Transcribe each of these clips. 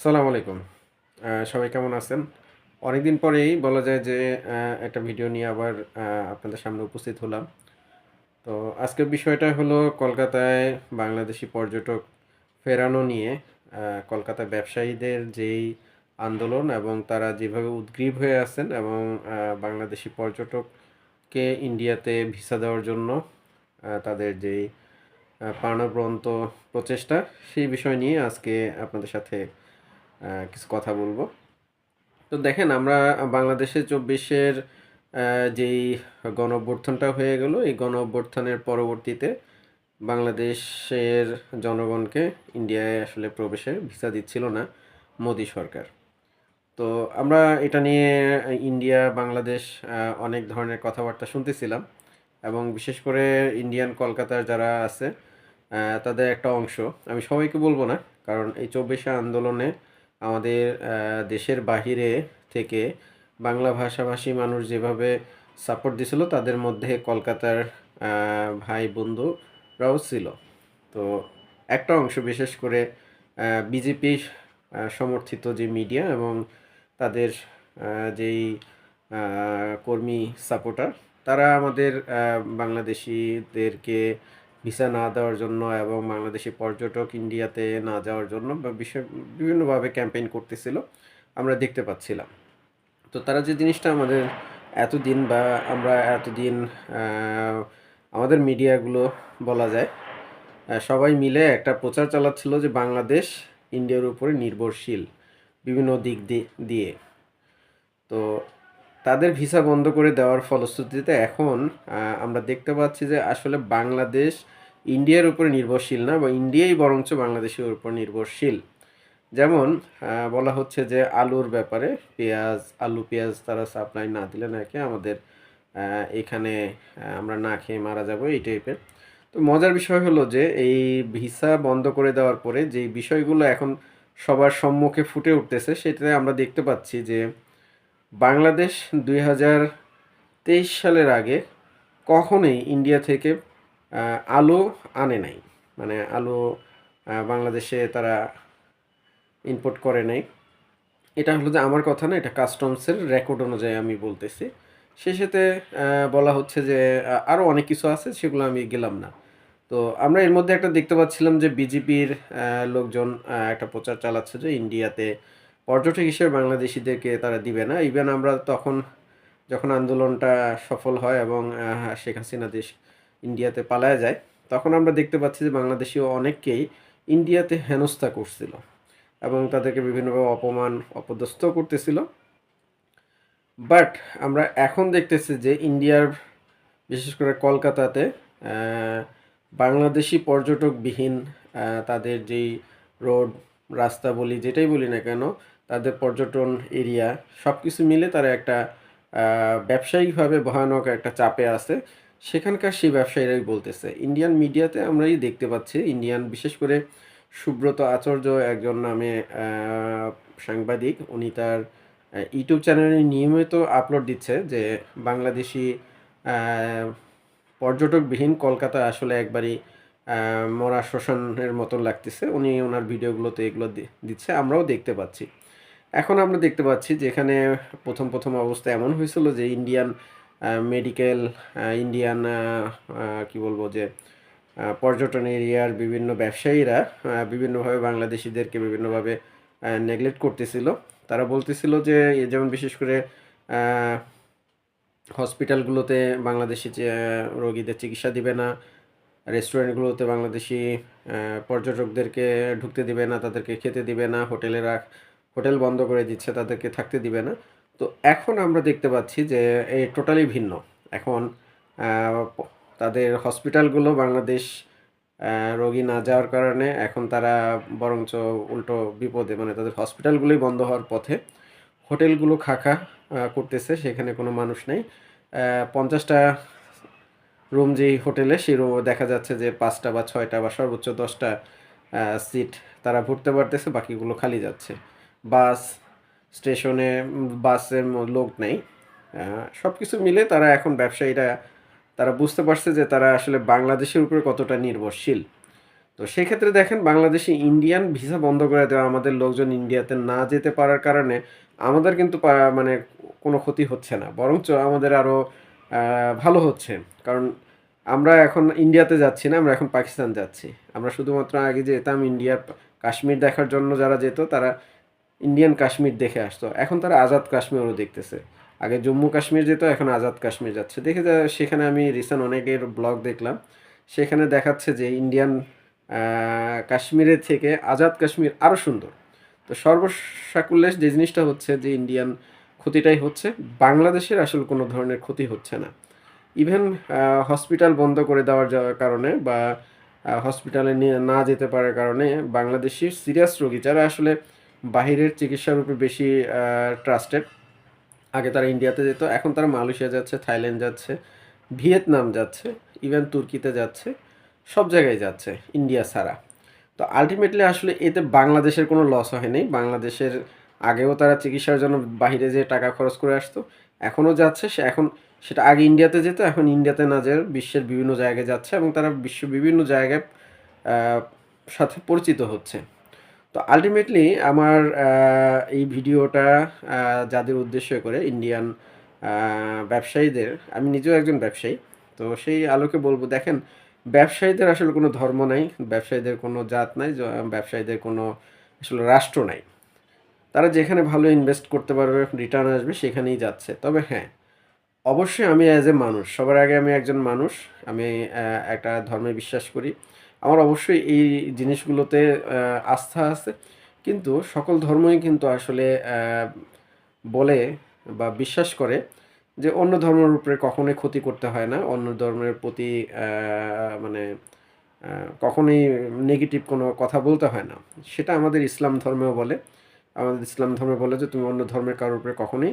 সালাম আলাইকুম। সবাই কেমন আছেন? অনেকদিন পরেই বলা যায় যে একটা ভিডিও নিয়ে আবার আপনাদের সামনে উপস্থিত হলাম। তো আজকের বিষয়টা হলো কলকাতায় বাংলাদেশি পর্যটক ফেরানো নিয়ে কলকাতা ব্যবসায়ীদের যেই আন্দোলন এবং তারা যেভাবে উদ্গ্রীব হয়ে আছেন এবং বাংলাদেশি পর্যটককে ইন্ডিয়াতে ভিসা দেওয়ার জন্য তাদের যেই আহ, প্রচেষ্টা সেই বিষয় নিয়ে আজকে আপনাদের সাথে কিছু কথা বলব। তো দেখেন, আমরা বাংলাদেশে চব্বিশের যেই গণ অভ্যুত্থানটা হয়ে গেল, এই গণ অভ্যুত্থানের পরবর্তীতে বাংলাদেশের জনগণকে ইন্ডিয়ায় আসলে প্রবেশে ভিসা দিচ্ছিল না মোদী সরকার। তো আমরা এটা নিয়ে ইন্ডিয়া, বাংলাদেশ অনেক ধরনের কথাবার্তা শুনতেছিলাম এবং বিশেষ করে ইন্ডিয়ান কলকাতার যারা আছে তাদের একটা অংশ। আমি সবাইকে বলব না, কারণ এই চব্বিশে আন্দোলনে আমাদের দেশের বাহিরে থেকে বাংলা ভাষাভাষী মানুষ যেভাবে সাপোর্ট দিছিল, তাদের মধ্যে কলকাতার ভাই বন্ধুরাও ছিল। তো একটা অংশ বিশেষ করে বিজেপি সমর্থিত যে মিডিয়া এবং তাদের যেই কর্মী সাপোর্টার তারা আমাদের বাংলাদেশিদেরকে ভিসা না দেওয়ার জন্য এবং বাংলাদেশি পর্যটক ইন্ডিয়াতে না যাওয়ার জন্য বা বিষয়, বিভিন্নভাবে ক্যাম্পেইন করতেছিল, আমরা দেখতে পাচ্ছিলাম। তো তারা যে জিনিসটা আমাদের এতদিন বা আমরা এতদিন আমাদের মিডিয়াগুলো বলা যায় সবাই মিলে একটা প্রচার চালাচ্ছিল যে বাংলাদেশ ইন্ডিয়ার উপরে নির্ভরশীল বিভিন্ন দিক দিয়ে। তো তাদের ভিসা বন্ধ করে দেওয়ার ফলশ্রুতিতে এখন আমরা দেখতে পাচ্ছি যে আসলে বাংলাদেশ ইন্ডিয়ার উপরে নির্ভরশীল না বা ইন্ডিয়াই বরঞ্চ বাংলাদেশের উপর নির্ভরশীল। যেমন বলা হচ্ছে যে আলুর ব্যাপারে পেঁয়াজ, আলু পেঁয়াজ তারা সাপ্লাই না দিলে নাকি আমাদের এখানে আমরা না খেয়ে মারা যাব এই টাইপের তো মজার বিষয় হলো যে এই ভিসা বন্ধ করে দেওয়ার পরে যে বিষয়গুলো এখন সবার সম্মুখে ফুটে উঠতেছে, সেটাতে আমরা দেখতে পাচ্ছি যে বাংলাদেশ দুই হাজার তেইশ সালের আগে কখনোই ইন্ডিয়া থেকে আলু আনে নাই। মানে আলু বাংলাদেশে তারা ইম্পোর্ট করে নাই। এটা হলো যে আমার কথা না এটা কাস্টমসের রেকর্ড অনুযায়ী আমি বলতেছি। শেষেতে আহ, বলা হচ্ছে যে আরও অনেক কিছু আছে সেগুলো আমি গেলাম না। তো আমরা এর মধ্যে একটা দেখতে পাচ্ছিলাম যে বিজেপির লোকজন একটা প্রচার চালাচ্ছে যে ইন্ডিয়াতে পর্যটক হিসেবে বাংলাদেশিদেরকে তারা দিবে না। ইভেন আমরা তখন যখন আন্দোলনটা সফল হয় এবং শেখ হাসিনা দেশ ইন্ডিয়াতে পালায় যায়, তখন আমরা দেখতে পাচ্ছি যে বাংলাদেশি অনেককেই ইন্ডিয়াতে হেনস্থা করছিল এবং তাদেরকে বিভিন্নভাবে অপমান, অপদস্থ করতেছিল। বাট আমরা এখন দেখতেছি যে ইন্ডিয়ার, বিশেষ করে কলকাতাতে বাংলাদেশি পর্যটকবিহীন তাদের যেই রোড, রাস্তা বলি, যেটাই বলি না কেন তাদের পর্যটন এরিয়া সব কিছু মিলে তারা একটা ব্যবসায়িকভাবে ভয়ানক একটা চাপে আছে। সেখানকার সেই ব্যবসায়ীরাই বলতেছে ইন্ডিয়ান মিডিয়াতে আমরাই দেখতে পাচ্ছি ইন্ডিয়ান বিশেষ করে সুব্রত আচার্য একজন নামে সাংবাদিক, উনি তার ইউটিউব চ্যানেলে নিয়মিত আপলোড দিচ্ছে যে বাংলাদেশি পর্যটকবিহীন কলকাতা আসলে একবারই মরা শ্মশানের মতন লাগতেছে। উনি ওনার ভিডিওগুলোতে এগুলো দিচ্ছে, আমরাও দেখতে পাচ্ছি। এখন আমরা দেখতে পাচ্ছি যেখানে প্রথম প্রথম অবস্থা এমন হয়েছিল যে ইন্ডিয়ান মেডিকেল ইন্ডিয়ান কি বলব যে পর্যটন এরিয়ার বিভিন্ন ব্যবসায়ীরা বিভিন্নভাবে বাংলাদেশিদেরকে বিভিন্নভাবে নেগলেক্ট করতেছিল। তারা বলতেছিল যে যেমন বিশেষ করে হসপিটালগুলোতে বাংলাদেশি রোগীদের চিকিৎসা দিবে না রেস্টুরেন্টগুলোতে বাংলাদেশি পর্যটকদেরকে ঢুকতে দিবে না, তাদেরকে খেতে দিবে না, হোটেলে রাখ হোটেল বন্ধ করে দিচ্ছে, তাদেরকে থাকতে দিবে না। তো এখন আমরা দেখতে পাচ্ছি যে এই টোটালি ভিন্ন। এখন তাদের হসপিটালগুলো বাংলাদেশ রোগী না যাওয়ার কারণে এখন তারা বরঞ্চ উল্টো বিপদে মানে তাদের হসপিটালগুলোই বন্ধ হওয়ার পথে। হোটেলগুলো খাখা করতেছে, সেখানে কোনো মানুষ নেই। পঞ্চাশটা রুম যেই হোটেলে, সেই রুম দেখা যাচ্ছে যে পাঁচটা বা ছয়টা বা সর্বোচ্চ দশটা সিট তারা ভরতে পারতেছে, বাকিগুলো খালি যাচ্ছে। বাস, স্টেশনে বাসের লোক নেই। সব কিছু মিলে তারা এখন ব্যবসায়ীরা, তারা বুঝতে পারছে যে তারা আসলে বাংলাদেশের উপরে কতটা নির্ভরশীল। তো সেক্ষেত্রে দেখেন, বাংলাদেশে ইন্ডিয়ান ভিসা বন্ধ করে দেওয়া, আমাদের লোকজন ইন্ডিয়াতে না যেতে পারার কারণে আমাদের কিন্তু মানে কোনো ক্ষতি হচ্ছে না। বরঞ্চ আমাদের আরও ভালো হচ্ছে। কারণ আমরা এখন ইন্ডিয়াতে যাচ্ছি না, আমরা এখন পাকিস্তান যাচ্ছি। আমরা শুধুমাত্র আগে যেতাম ইন্ডিয়ার, কাশ্মীর দেখার জন্য যারা যেত, তারা ইন্ডিয়ান কাশ্মীর দেখে আসতো। এখন তারা আজাদ কাশ্মীরও দেখতেছে। আগে জম্মু কাশ্মীর যেত, এখন আজাদ কাশ্মীর যাচ্ছে। দেখে যা, সেখানে আমি রিসেন্ট অনেকের ব্লগ দেখলাম। সেখানে দেখাচ্ছে যে ইন্ডিয়ান কাশ্মীরের থেকে আজাদ কাশ্মীর আরও সুন্দর। তো সর্বসাকুল্যে যে জিনিসটা হচ্ছে যে ইন্ডিয়ান ক্ষতিটাই হচ্ছে, বাংলাদেশের আসলে কোনো ধরনের ক্ষতি হচ্ছে না। ইভেন হসপিটাল বন্ধ করে দেওয়ার কারণে বা হসপিটালে নিয়ে না যেতে পারার কারণে বাংলাদেশি সিরিয়াস রোগী যারা আসলে বাহিরের চিকিৎসার উপর বেশি ট্রাস্টেড আগে তারা ইন্ডিয়াতে যেত, এখন তারা মালয়েশিয়া যাচ্ছে, থাইল্যান্ড যাচ্ছে, ভিয়েতনাম যাচ্ছে ইভেন তুর্কিতে যাচ্ছে, সব জায়গায় যাচ্ছে, ইন্ডিয়া ছাড়া। তো আলটিমেটলি আসলে এতে বাংলাদেশের কোনো লস হয়নি। বাংলাদেশের আগেও তারা চিকিৎসার জন্য বাইরে যে টাকা খরচ করে আসতো, এখনও যাচ্ছে, সে এখন, সেটা আগে ইন্ডিয়াতে যেত, এখন ইন্ডিয়াতে না যেয়ে বিশ্বের বিভিন্ন জায়গায় যাচ্ছে এবং তারা বিশ্ব বিভিন্ন জায়গায় সাথে পরিচিত হচ্ছে। তো আলটিমেটলি আমার এই ভিডিওটা যাদের উদ্দেশ্য করে ইন্ডিয়ান ব্যবসায়ীদের, আমি নিজেও একজন ব্যবসায়ী, তো সেই আলোকে বলব, দেখেন, ব্যবসায়ীদের আসলে কোনো ধর্ম নাই, ব্যবসায়ীদের কোনো জাত নাই ব্যবসায়ীদের কোনো আসলে রাষ্ট্র নাই। তারা যেখানে ভালো ইনভেস্ট করতে পারবে রিটার্ন আসবে, সেখানেই যাচ্ছে। তবে হ্যাঁ অবশ্যই আমি অ্যাজ এ মানুষ, সবার আগে আমি একজন মানুষ, আমি একটা ধর্মে বিশ্বাস করি। আমার অবশ্যই এই জিনিসগুলোতে আস্থা আছে। কিন্তু সকল ধর্মই কিন্তু আসলে বলে বা বিশ্বাস করে যে অন্য ধর্মের উপরে কখনোই ক্ষতি করতে হয় না। অন্য ধর্মের প্রতি মানে কখনোই নেগেটিভ কোনো কথা বলতে হয় না। সেটা আমাদের ইসলাম ধর্মেও বলে। আমাদের ইসলাম ধর্মে বলে যে তুমি অন্য ধর্মের কারোর উপরে কখনোই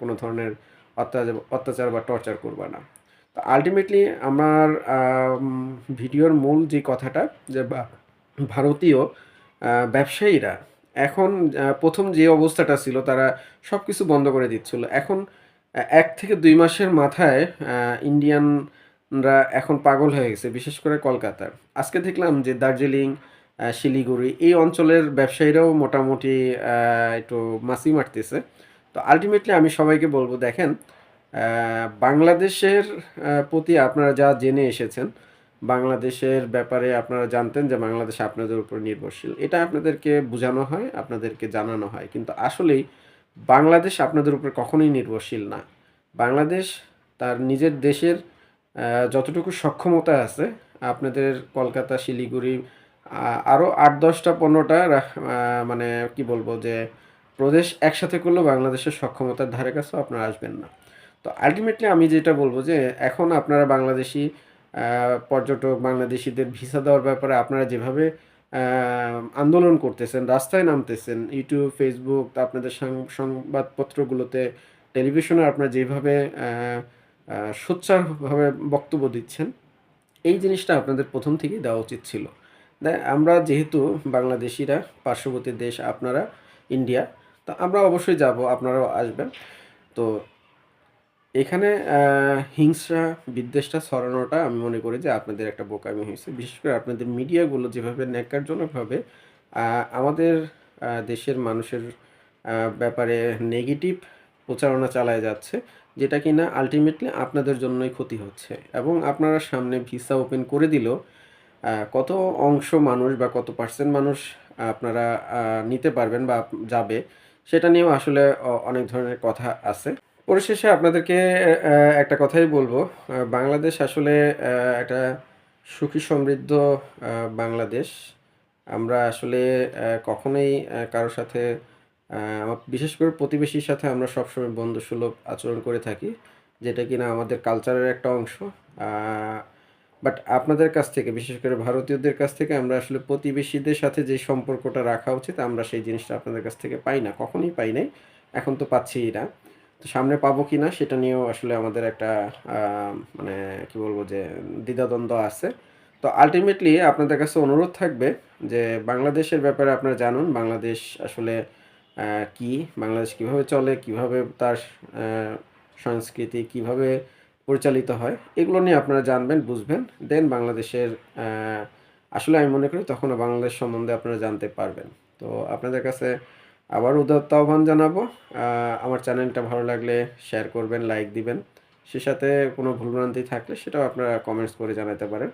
কোনো ধরনের অত্যাচার অত্যাচার বা টর্চার করবে না। আলটিমেটলি আমার ভিডিওর মূল যে কথাটা, যে ভারতীয় ব্যবসায়ীরা এখন প্রথম যে অবস্থাটা ছিল তারা সব কিছু বন্ধ করে দিচ্ছিল। এখন এক থেকে দুই মাসের মাথায় ইন্ডিয়ানরা এখন পাগল হয়ে গেছে, বিশেষ করে কলকাতার। আজকে দেখলাম যে দার্জিলিং শিলিগুড়ি এই অঞ্চলের ব্যবসায়ীরাও মোটামুটি একটু মাসি মারতেছে। তো আলটিমেটলি আমি সবাইকে বলব, দেখেন বাংলাদেশের প্রতি আপনারা যা জেনে এসেছেন, বাংলাদেশের ব্যাপারে আপনারা জানতেন যে বাংলাদেশ আপনাদের উপর নির্ভরশীল। এটা আপনাদেরকে বোঝানো হয়, আপনাদেরকে জানানো হয়। কিন্তু আসলেই বাংলাদেশ আপনাদের উপর কখনোই নির্ভরশীল না। বাংলাদেশ তার নিজের দেশের যতটুকু সক্ষমতা আছে, আপনাদের কলকাতা, শিলিগুড়ি আরও আট, দশটা, পনেরোটা মানে কি বলব যে প্রদেশ একসাথে করলেও বাংলাদেশের সক্ষমতার ধারে কাছেও আপনারা আসবেন না। তো আলটিমেটলি আমি যেটা বলব যে, এখন আপনারা বাংলাদেশি পর্যটক, বাংলাদেশিদের ভিসা দেওয়ার ব্যাপারে আপনারা যেভাবে আন্দোলন করতেছেন, রাস্তায় নামতেছেন ইউটিউব ফেসবুক আপনাদের সংবাদপত্রগুলোতে টেলিভিশনে আপনারা যেভাবে সোচ্চারভাবে বক্তব্য দিচ্ছেন, এই জিনিসটা আপনাদের প্রথম থেকেই দেওয়া উচিত ছিল। আমরা যেহেতু বাংলাদেশিরা, পার্শ্ববর্তী দেশ, আপনারা ইন্ডিয়া তো আমরা অবশ্যই যাব, আপনারাও আসবেন। তো এখানে হিংসা বিদ্বেষটা ছড়ানোটা আমি মনে করি যে আপনাদের একটা বোকামি হয়েছে। বিশেষ করে আপনাদের মিডিয়াগুলো যেভাবে ন্যাক্কারজনকভাবে আমাদের দেশের মানুষের ব্যাপারে নেগেটিভ প্রচারণা চালায় যাচ্ছে যেটা কিনা আলটিমেটলি আপনাদের জন্যই ক্ষতি হচ্ছে। এবং আপনারা সামনে ভিসা ওপেন করে আহ, কত অংশ মানুষ বা কত পার্সেন্ট মানুষ আপনারা নিতে পারবেন বা যাবে সেটা নিয়েও আসলে অনেক ধরনের কথা আছে। পরিশেষে আপনাদেরকে একটা কথাই বলব। বাংলাদেশ আসলে একটা সুখী সমৃদ্ধ বাংলাদেশ। আমরা আসলে কখনোই কারোর সাথে বিশেষ করে প্রতিবেশীর সাথে আমরা সবসময় বন্ধুসুলভ আচরণ করে থাকি, যেটা কিনা আমাদের কালচারের একটা অংশ। বাট আপনাদের কাছ থেকে, বিশেষ করে ভারতীয়দের কাছ থেকে, আমরা আসলে প্রতিবেশীদের সাথে যে সম্পর্কটা রাখা উচিত, আমরা সেই জিনিসটা আপনাদের কাছ থেকে পাই না, কখনোই পাই নাই। এখন তো পাচ্ছিই না। তো সামনে পাবো কি না সেটা নিয়েও আসলে আমাদের একটা মানে কি বলব যে দ্বিধাদ্বন্দ্ব আছে। তো আলটিমেটলি আপনাদের কাছে অনুরোধ থাকবে যে বাংলাদেশের ব্যাপারে আপনারা জানুন, বাংলাদেশ আসলে কি, বাংলাদেশ কীভাবে চলে, কীভাবে তার সংস্কৃতি কীভাবে পরিচালিত হয়, এগুলো নিয়ে আপনারা জানবেন, বুঝবেন। দেন বাংলাদেশের আসলে আমি মনে করি তখন বাংলাদেশ সম্বন্ধে আপনারা জানতে পারবেন। তো আপনাদের কাছে আবার উদাত্ত আহ্বান জানাব। আমার চ্যানেলটা ভালো লাগলে শেয়ার করবেন লাইক দিবেন। সে সাথে কোনো ভুলভ্রান্তি থাকলে সেটাও আপনারা কমেন্টস করে জানাতে পারেন।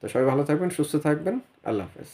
তো সবাই ভালো থাকবেন, সুস্থ থাকবেন। আল্লাহ হাফেজ।